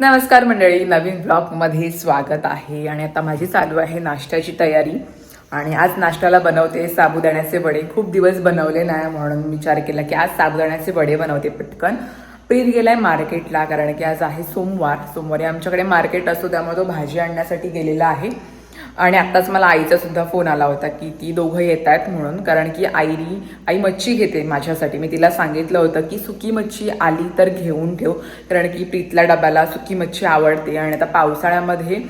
नमस्कार मंडळी नवीन ब्लॉगमध्ये स्वागत आहे. आणि आता माझी चालू आहे नाश्त्याची तयारी. आणि आज नाश्त्याला बनवते साबुदाण्याचे वडे. खूप दिवस बनवले नाही म्हणून विचार केला की आज साबुदाण्याचे वडे बनवते पटकन. प्रीत गेलाय मार्केटला कारण की आज आहे सोमवार. सोमवारी आमच्याकडे मार्केट असतो त्यामुळे तो भाजी आणण्यासाठी गेलेला आहे. आणि आत्ताच मला आईचा सुद्धा फोन आला होता की ती दोघं येत आहेत म्हणून कारण की आईनी आई मच्छी घेते माझ्यासाठी. मी तिला सांगितलं होतं की सुकी मच्छी आली तर घेऊन ठेव कारण की प्रीतला डब्याला सुकी मच्छी आवडते आणि आता पावसाळ्यामध्ये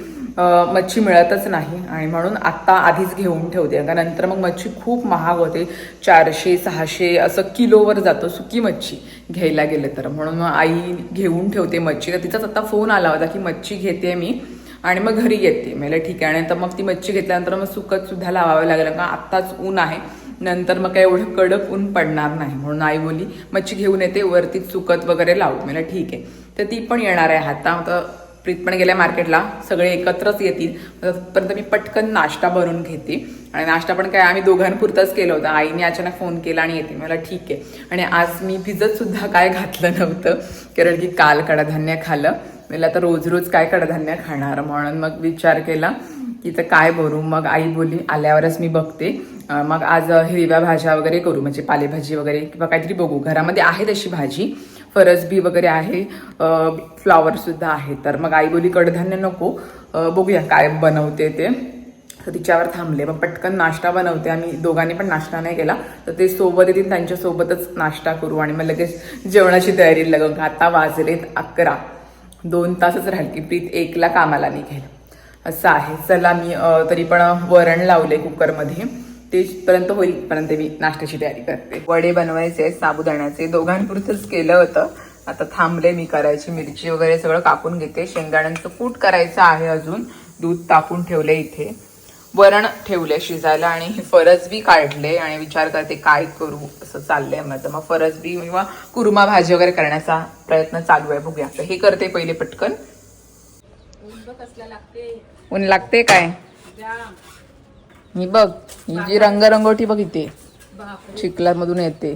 मच्छी मिळतच नाही. आणि म्हणून आत्ता आधीच घेऊन ठेवते. कारण नंतर मग मच्छी खूप महाग होते. चारशे सहाशे असं किलोवर जातो सुकी मच्छी घ्यायला गेलं तर. म्हणून आई घेऊन ठेवते मच्छी. तर तिचाच आता फोन आला होता की मच्छी घेते मी. आणि मग घरी येते. मला ठीक आहे. आणि तर मग ती मच्छी घेतल्यानंतर मग सुकत सुद्धा लावावं लागेल. का आत्ताच ऊन आहे. नंतर मग काय एवढं कडक ऊन पडणार नाही. म्हणून आई बोली मच्छी घेऊन येते. वरती सुकत वगैरे लावू. मला ठीक आहे. तर ती पण येणार आहे आता. तर प्रीत पण गेल्या मार्केटला. सगळे एकत्रच येतील. तोपर्यंत मी पटकन नाश्ता भरून घेते. आणि नाश्ता पण काय आम्ही दोघांपुरताच केलं होतं. आईने अचानक फोन केला आणि येते. मला ठीक आहे. आणि आज मी भिजत सुद्धा काय घातलं नव्हतं. कारण की काल कडधान्य खाल्लं. मला आता रोज रोज काय कडधान्य खाणार? म्हणून मग विचार केला की तर काय भरू? मग आई बोली आल्यावरच मी बघते. मग आज हिरव्या भाज्या वगैरे करू म्हणजे पालेभाजी वगैरे किंवा काहीतरी बघू. घरामध्ये आहे तशी भाजी. फरसबी वगैरे आहे. फ्लॉवरसुद्धा आहे. तर मग आई बोली कडधान्य नको. बघूया काय बनवते ते. तर तिच्यावर थांबले. मग पटकन नाश्ता बनवते. आम्ही दोघांनी पण नाश्ता नाही केला. तर ते सोबत येतील त्यांच्यासोबतच नाश्ता करू. आणि मग लगेच जेवणाची तयारी लग आता वाजलेत अकरा. दोन तासच राहील की प्रीत एकला कामाला निघेल. असं आहे. चला मी तरी पण वरण लावले कुकरमध्ये. तेपर्यंत होईलपर्यंत मी नाश्त्याची तयारी करते. वडे बनवायचे साबुदाण्याचे दोघांपुरतच केलं होतं. आता थांबले मी करायची मिरची वगैरे सगळं कापून घेते. शेंगदाण्यांचं कूट करायचं आहे अजून. दूध तापून ठेवले इथे. वरण ठेवले शिजायला आणि फरसबी काढले आणि विचार करते काय करू? असं चाललंय माझं. मग फरसबी किंवा कुरुमा भाजी वगैरे करण्याचा प्रयत्न चालू आहे. बघूया. तर हे करते पहिले पटकन. ऊन लागते काय? ही बघ ही जी रंगरंगोटी बघ इथे. चिखलामधून येते.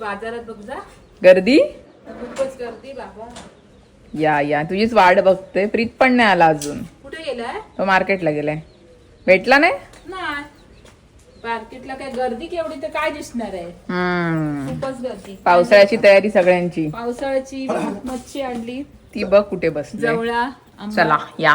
बाजारात बघ जा. गर्दी? खूपच गर्दी बाबा. या या. तुझीच वाट बघते. प्रीत पण नाही आला अजून. कुठे गेलाय? तो मार्केटला गेलाय. भेटला नाही? मार्केटला काय गर्दी केवढी तर काय दिसणार आहे? हम्म. खूपच गर्दी. पावसाळ्याची तयारी सगळ्यांची. पावसाळ्याची मच्छी आणली. ती बघ कुठे बसली जवळा आंबा. चला या.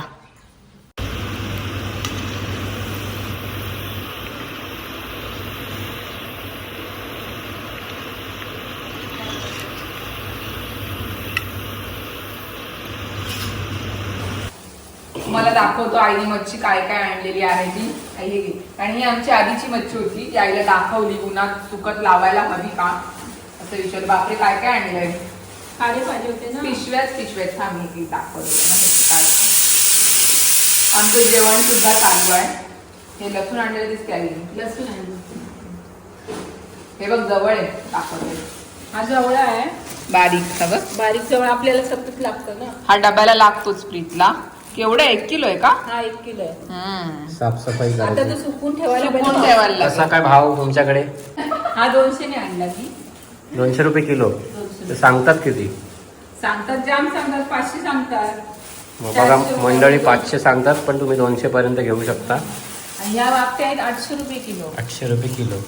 दाखवतो आईने मच्छी काय काय आणलेली आहे ती. आई हे. आणि ही आमची आधीची मच्छी होती ती आईला दाखवली उन्हात सुकत लावायला हवी का? असं विचार बापरे काय काय आणलंय? खारी पाहिजे होते ना? पिशव्याच पिशव्यात. थांबली ती दाखवली आमचं जेवण सुद्धा चालू आहे. हे लसूण आणलेलं दिसते आई. लसूण आणली. हे बघ जवळ आहे. दाखवले हा जवळा आहे. बारीक सगळं बारीक जवळ आपल्याला सतत लागतं ना? हा डब्याला लागतोच प्रीतला. केवढं एक किलो आहे का? हा एक किलो आहे. हम्म. साफसफाई आता करायची. तो सुकून ठेवायला सुकवून पाहिजे. ठेवायला लागेल. कसा काय भाव तुमच्याकडे? हा दोनशे ने आणला की. दोनशे रुपये किलो. ते सांगतात किती? सांगतात जाम सांगतात पाचशे सांगतात. मग बघा मंडळी पाचशे सांगतात पण तुम्ही दोनशे पर्यंत घेऊ शकता. आणि या वापट्या आहेत आठशे रुपये किलो. आठशे रुपये किलो.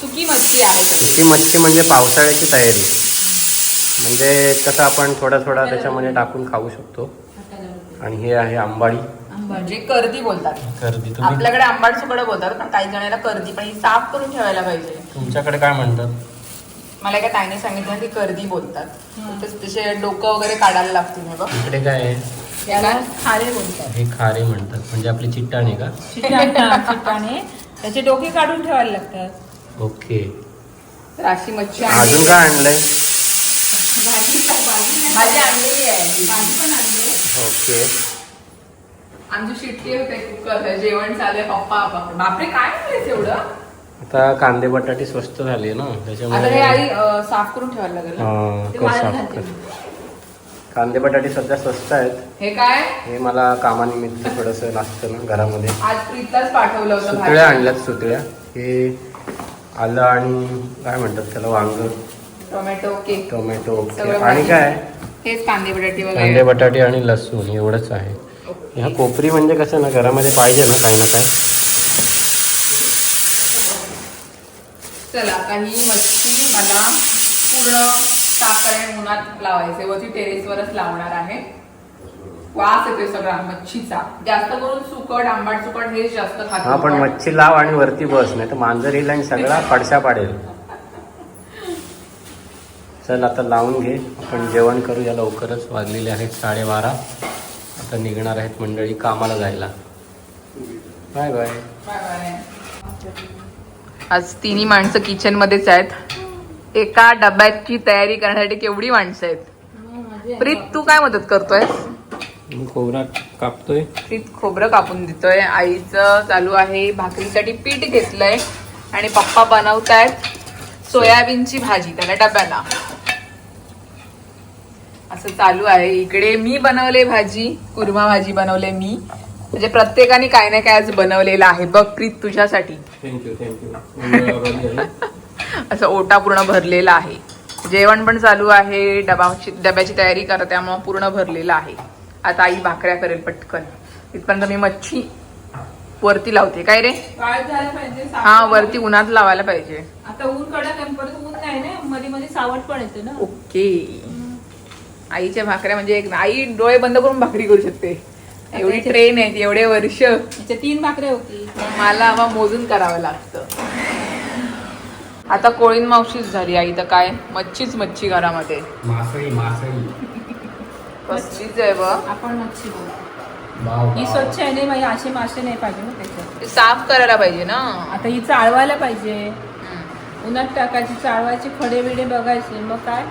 सुकी मच्छी आहे सगळी. सुकी मच्छी म्हणजे पावसाळ्याची तयारी. म्हणजे कसं आपण थोडा थोडा त्याच्यामध्ये टाकून खाऊ शकतो. आणि हे आहे आंबाडी. म्हणजे कर्दी बोलतात. कर्दी तुम्ही आपल्याकडे आंबाड सुकडं बोलतात पण काही जणांना कर्दी पण ही साफ करून ठेवायला पाहिजे. तुमच्याकडे काय म्हणतात? मला एका ताईने सांगितलं की कर्दी बोलतात. तसं तसे डोकं वगैरे काढायला लागतील हे बघ. इकडे काय आहे? त्याला खारे बोलतात. हे खारे म्हणतात. म्हणजे आपली चिट्टाणी का? चिट्टाने त्याचे डोके काढून ठेवायला लागतात. ओके. तर अशी मच्छी आणली. अजून काय आणलंय? भाजी आणलेली आहे. भाजी पण आणली. ओके. आमची शिट्टी होते कुकर जेवण चालू पप्पा बापरे काय एवढं? आता कांदे बटाटे स्वस्त झाले ना त्याच्यामुळे आई साफ करून ठेवायला लागेल. कांदे बटाटे सध्या स्वस्त आहेत. हे काय? हे मला कामानिमित्त थोडस लागतं ना घरामध्ये. आज प्रीतलाच पाठवलं होतं सुतळ्या. आणल्यात सुतळ्या. हे आलं आणि काय म्हणतात त्याला वांग. Tomato cake. टोमॅटो आणि. काय? कांदे बटाटे कांदे वगैरे बटाटे आणि लसूण एवढंच आहे. ह्या कोपरी म्हणजे कसं ना घरामध्ये पाहिजे ना काही ना काय चला आता ही मच्छी मला पूर्ण साफ करायला उन्हात लावायचे. वरती टेरेसवरच लावणार आहे. वास येतोय सगळा मच्छीचा. जास्त करून सुकट आंबाट सुकट हेच जास्त खातो हा पण मच्छी लाव आणि वरती बस नाही तर मांजर येईल आणि सगळा पडशा पाडेल. चल आता लावून घे. आपण जेवण करूया लवकरच वाजलेले आहेत साडेबारा. आता निघणार आहेत मंडळी कामाला जायला. Bye bye. आज तिन्ही माणसं किचन मध्येच आहेत. एका डब्याची तयारी करण्यासाठी केवढी माणसं आहेत? प्रीत तू काय मदत करतोय खोबरा कापतोय. प्रीत खोबरं कापून देतोय. आईचं चालू आहे. भाकरीसाठी पीठ घेतलंय. आणि पप्पा बनवतायत सोयाबीनची भाजी त्याला डब्याला. असं चालू आहे. इकडे मी बनवले भाजी कुर्मा भाजी बनवले मी. म्हणजे प्रत्येकाने काय ना काय आज बनवलेलं आहे. बघ प्रीत तुझ्यासाठी. थँक्यू थँक्यू असं ओटा पूर्ण भरलेला आहे. जेवण पण चालू आहे. डबाची डब्याची तयारी करत त्यामुळे पूर्ण भरलेलं आहे. आता आई भाकऱ्या करेल पटकन. तिथपर्यंत मी मच्छी वरती लावते. काय रे? हा वरती उन्हात लावायला पाहिजे. आता ऊन कडक ऊन नाही ना? मध्ये मध्ये सावट पण येते ना? ओके. आईच्या भाकऱ्या म्हणजे एक आई डोळे बंद करून भाकरी करू शकते. एवढी ट्रेन आहे एवढे वर्ष. तिच्या तीन भाकऱ्या होती. मला हवा मोजून करावं लागतं. आता कोळीन मावशीच झाली आई तर काय? मच्छीच मच्छी घरामध्ये. कसलीच आहे बघ आपण मच्छी ही स्वच्छ आहे नाही बाई असे मासे नाही पाहिजे ना त्याच्यात. साफ करायला पाहिजे ना. आता ही चाळवायला पाहिजे. उन्हात टाकायची चाळवायचे खडे बिडे बघायचे मग काय?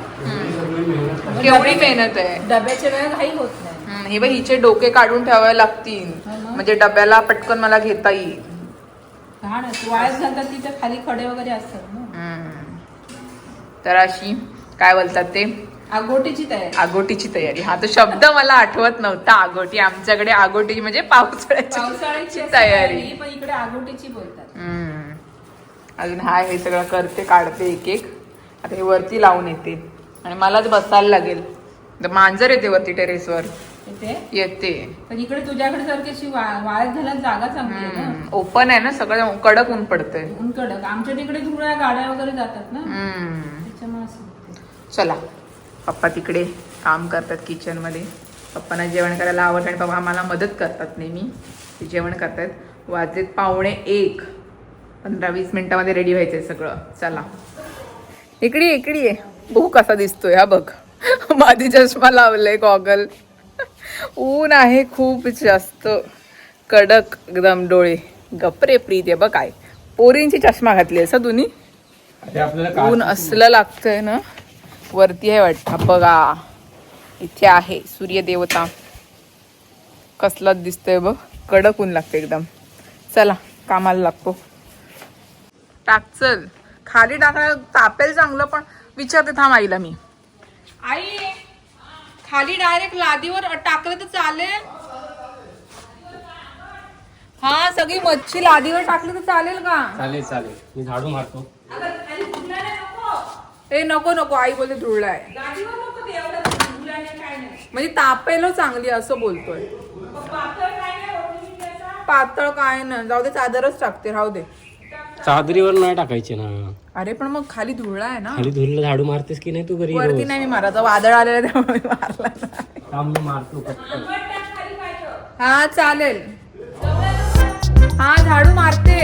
केवढी डब्याच्या- मेहनत आहे. डब्याच्या वेळा घाई होत नाही. हम्म, हे बघ हिचे डोके काढून ठेवावे लागतील. हा ना. म्हणजे डब्याला पटकन मला घेता येईल. घाण आहे. वाळत घालतात तिथे खाली खडे वगैरे असतात ना. हम्म. तर अशी काय बोलतात ते? आगोटीची तयारी. आगोटीची तयारी. हा तो शब्द मला आठवत नव्हता आगोटी. आमच्याकडे आगोटी म्हणजे पावसाळ्याची पावसाळ्याची असते तयारी. पण इकडे आगोटीची बोलतात. हम्म. अजून हाय हे सगळं करते काढते एक एक. आता हे वरती लावून येते. आणि मलाच बसायला लागेल. मांजर येते वरती टेरेसवर. येते? पण इकडे तुझ्याकडे सारखी अशी वाळत घालायला जागा चांगली आहे ना? ओपन आहे ना सगळं कडक ऊन पडतंय. ऊन कडक. आमच्या तिकडे धुळ्या गाड्या वगैरे जातात ना. चला. पप्पा तिकडे काम करतात किचनमध्ये. पप्पांना जेवण करायला आवडतं आणि पप्पा आम्हाला मदत करतात नेहमी. ते जेवण करतात. वाजलेत पावणे एक. पंधरा वीस मिनिटामध्ये रेडी व्हायचंय सगळं. चला. इकडे इकडे बघू कसा दिसतोय हा बघ. मादी चष्मा लावलाय गॉगल. ऊन आहे खूप जास्त. कडक एकदम डोळे. गपरे प्रीत आहे बघ काय. पोरींची चष्मा घातली असं दोन्ही ऊन असलं लागतंय ना वरती आहे वाटतं. बघा. इथे आहे सूर्यदेवता. कसलाच दिसतोय बघ. कडक ऊन लागतं एकदम. चला कामाला लागतो. टाक चल. खाली टाकायला तापेल चांगलं पण विचारते थांब आईला मी. आई खाली डायरेक्ट लादीवर टाकलं तर चालेल. हा सगळी मच्छी लादीवर टाकली तर चालेल का? चालेल चालेल. मी झाडू मारतो. ए नको नको. आई बोलते धुळलाय. म्हणजे तापेल चांगली असं बोलतोय. पातळ काय नाही. जाऊ दे चादरच टाकते राहू दे. चादरीवर नाही टाकायचे ना अरे पण मग खाली धुळला आहे ना खाली धुरला झाडू मारतेस की नाही तू घरी वरती? नाही मी मारायचा वादळ आलेलं त्यामुळे मी मारला नाही. थांब मी मारतो पटकन. हा चालेल हा झाडू मारते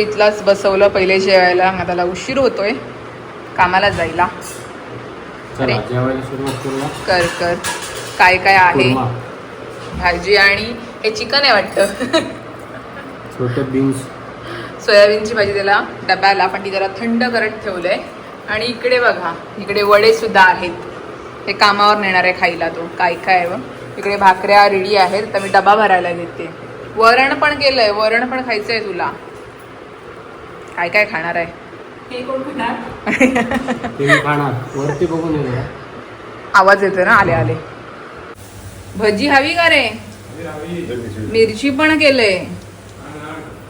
प्रीतलाच बसवलं पहिले जेवायला. आता त्याला उशीर होतोय. कामाला जायला. अरे. कर कर. काय काय आहे? भाजी आणि हे चिकन आहे वाटतं. छोटे बीन्स सोयाबीनची भाजी त्याला डब्याला पण ती जरा थंड करत ठेवलंय. आणि इकडे बघा इकडे वडे सुद्धा आहेत. हे कामावर नेणार आहे खायला तो. काय काय आहे. इकडे भाकऱ्या रेडी आहेत तर मी डबा भरायला देते. वरण पण केलंय. वरण पण खायचंय तुला. काय काय खाणार आहे? हे कोण ते खाणार. वरती बघून. आवाज येतोय ना? आले आले. भजी हवी का रे? मिरची पण केलंय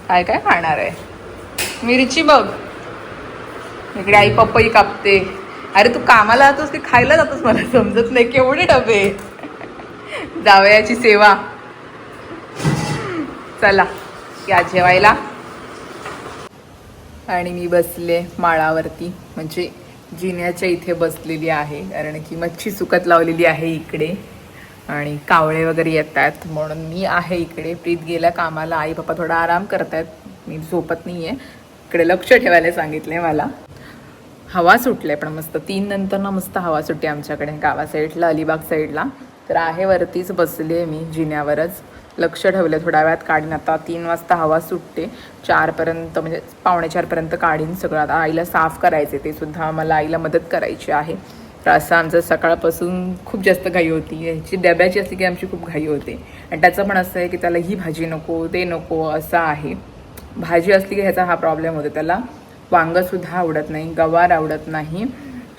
काय काय खाणार आहे? मिरची बघ. इकडे आई पपई कापते. अरे तू कामाला जातोस की खायला जातोस मला समजत नाही. केवढे डबे. जावयाची सेवा. चला या जेवायला. आणि मी बसले माळावरती. म्हणजे जिन्याच्या इथे बसलेली आहे कारण की मच्छी सुकत लावलेली आहे इकडे. आणि कावळे वगैरे येतात म्हणून मी आहे इकडे. प्रीत गेल्या कामाला. आई पप्पा थोडा आराम करतायत. मी झोपत नाही आहे इकडे लक्ष ठेवायला सांगितलं आहे मला. हवा सुटले पण मस्त. तीन नंतर ना मस्त हवा सुटते आमच्याकडे गावा साईडला अलिबाग साईडला. तर आहे वरतीच बसले मी जिन्यावरच. लक्ष ठेवलं थोड्या वेळात काढीन. आता तीन वाजता हवा सुटते. चारपर्यंत म्हणजे पावणे चारपर्यंत काढीन सगळं. आता आईला साफ करायचे ते सुद्धा. मला आईला मदत करायची आहे. तर असं आमचं सकाळपासून खूप जास्त घाई होती. ह्याची डब्याची असली की आमची खूप घाई होते. आणि त्याचं पण असं आहे की त्याला ही भाजी नको ते नको असं आहे. भाजी असली की ह्याचा हा प्रॉब्लेम होतो. त्याला वांगंसुद्धा आवडत नाही गवार आवडत नाही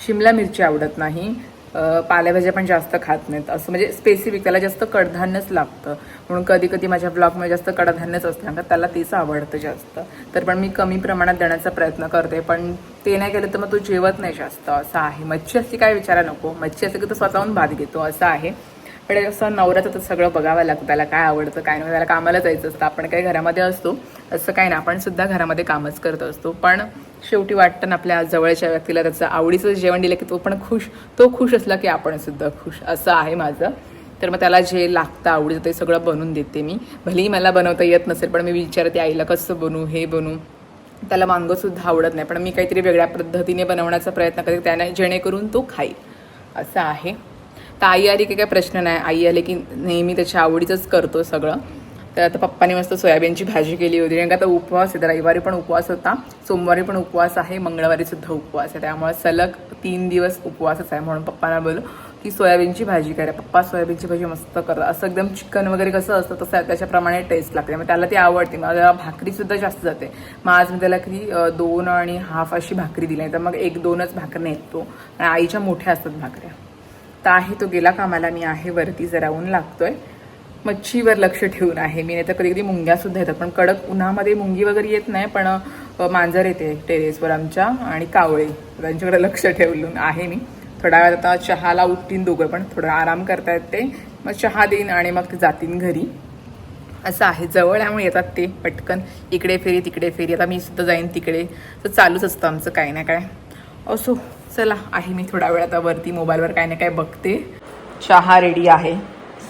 शिमला मिरची आवडत नाही. पालेभाज्या पण जास्त खात नाहीत. असं म्हणजे स्पेसिफिक त्याला जास्त कडधान्यच लागतं. म्हणून कधी कधी माझ्या ब्लॉगमध्ये जास्त कडधान्यच असतं. का त्याला तेच आवडतं जास्त. तर पण मी कमी प्रमाणात देण्याचा प्रयत्न करते. पण ते नाही केलं तर मग तो जेवत नाही जास्त. असं आहे. मच्छी असली काय विचारा नको. मच्छी असली की तो स्वतःहून भात घेतो. असं आहे. पण असं नवऱ्याचं तर सगळं बघावं लागतं. त्याला काय आवडतं काय नाही त्याला कामाला जायचं असतं. आपण काही घरामध्ये असतो असं काही नाही. आपण सुद्धा घरामध्ये कामच करत असतो. पण शेवटी वाटतं ना आपल्या जवळच्या व्यक्तीला त्याचं आवडीचं जेवण दिलं की तो पण खुश तो खुश असला की आपण सुद्धा खुश. असं आहे माझं. तर मग त्याला जे लागतं आवडीचं ते सगळं बनवून देते मी. भलेही मला बनवता येत नसेल पण मी विचारते आईला कसं बनवू हे बनवू? त्याला वांगंसुद्धा आवडत नाही. पण मी काहीतरी वेगळ्या पद्धतीने बनवण्याचा प्रयत्न करते त्याने जेणेकरून तो खाईल. असं आहे. तर आई आली की काही प्रश्न नाही. आई आले की नेहमी त्याच्या आवडीचंच करतो सगळं. तर आता पप्पाने मस्त सोयाबीनची भाजी केली होती. कारण का आता उपवास आहे. तर रविवारी पण उपवास होता. सोमवारी पण उपवास आहे. मंगळवारी सुद्धा उपवास आहे. त्यामुळे सलग तीन दिवस उपवासच आहे म्हणून पप्पांना बोलू की सोयाबीनची भाजी करा. पप्पा सोयाबीनची भाजी मस्त करतात. असं एकदम चिकन वगैरे कसं असतं तसं त्याच्याप्रमाणे टेस्ट लागते. मग त्याला ती आवडते. मला भाकरीसुद्धा जास्त जाते. मग आज मी त्याला की दोन आणि हाफ अशी भाकरी दिली. तर मग एक दोनच भाकरी नेतो. आणि आईच्या मोठ्या असतात भाकऱ्या. तर आहे तो गेला कामाला मी आहे वरती जरा ऊन लागतोय. मच्छीवर लक्ष ठेवून आहे. मी नाही तर कधी कधी मुंग्या सुद्धा येतात. पण कडक उन्हामध्ये मुंगी वगैरे येत नाही पण मांजर येते टेरेसवर आमच्या आणि कावळे. त्यांच्याकडे लक्ष ठेवून आहे मी. थोडा वेळात आता चहाला उठतीन दोघं पण. थोडं आराम करता ते. मग चहा देईन आणि मग ते जातीन घरी. असं आहे. जवळ आहे येतात ते पटकन. इकडे फेरी तिकडे फेरी. आता मी सुद्धा जाईन तिकडे. तर चालूच असतं आमचं काही ना काय. असो. चला आहे मी थोडा वेळ आता वरती मोबाईलवर काही ना काय बघते. चहा रेडी आहे.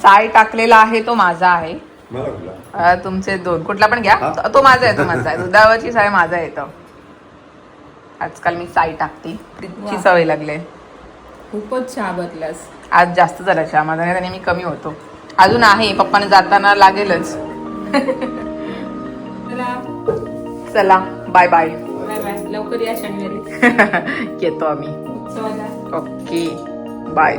साय टाकलेला आहे तो माझा आहे. अं, तुमचे दोन. कुठला पण घ्या. तो- तो माझा आहे तो माझा आहे. दुधावरची साय माझा येतं आजकाल मी साय टाकते. ची सवय लागले. खूपच चहा बदलास. आज जास्त झाला चहा. माझा नाही त्याने मी कमी होतो. अजून आहे. पप्पाने जाताना लागेलच. चला. बाय बाय लवकर या शनिवारी. येतो आम्ही. ओके. बाय.